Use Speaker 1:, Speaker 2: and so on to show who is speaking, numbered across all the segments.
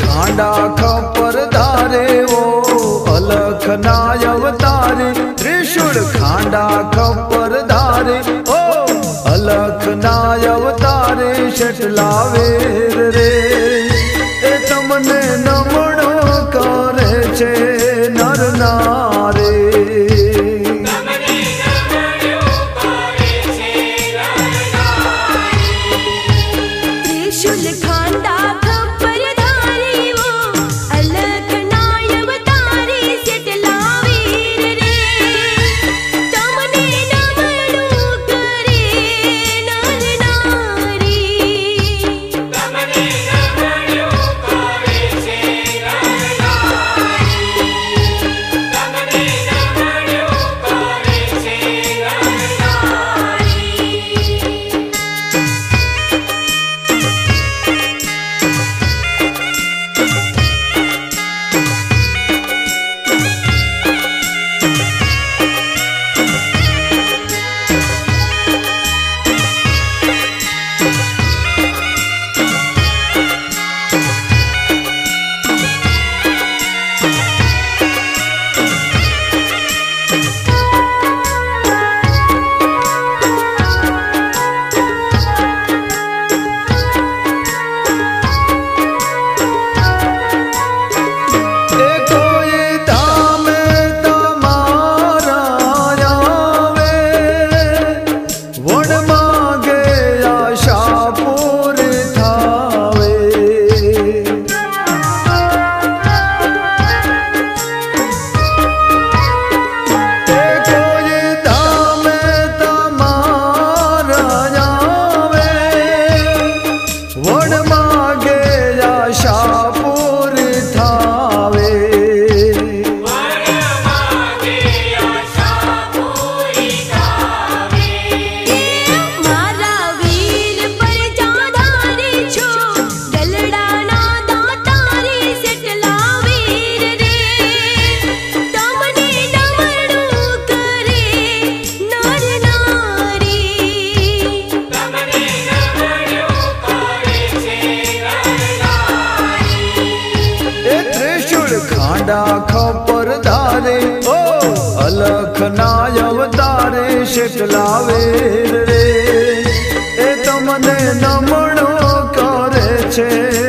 Speaker 1: ખાંડા ખપર ધારે ઓ અલખ ના અવતારે, ત્રિશુળ ખાંડા ખપર ધારે, ઓ, અલખ ના અવતારે શટલા રે. એ તમને નમણો કરે છે નર નારે.
Speaker 2: ત્રિશુલ
Speaker 1: ડાખ પર ધારે, ઓ, અલખ ના અવતારે શેટલા વેર રે. એ તમને નમણો કરે છે.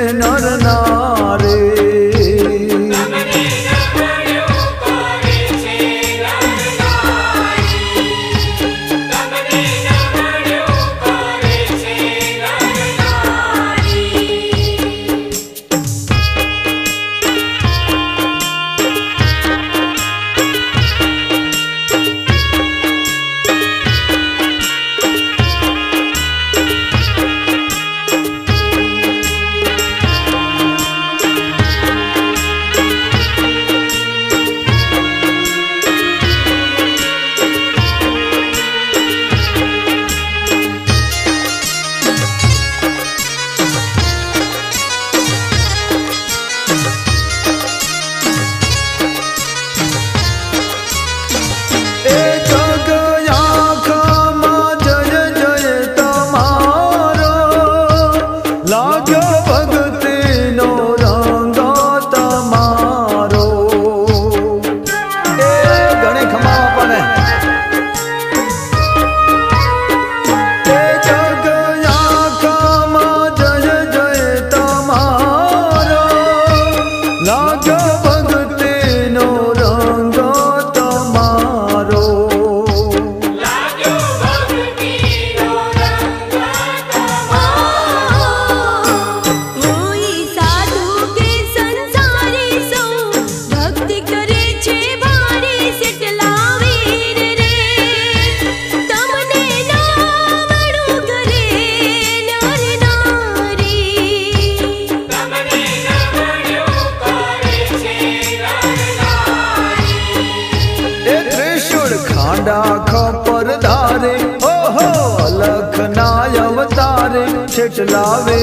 Speaker 1: ડાખ પર ધારે ઓહો લખના અવતારે છેટલાવે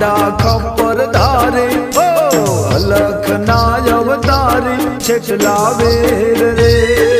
Speaker 1: ગાડા ખપર ધારે ઓ અલખ ના અવતારી છેટલા વેર રે.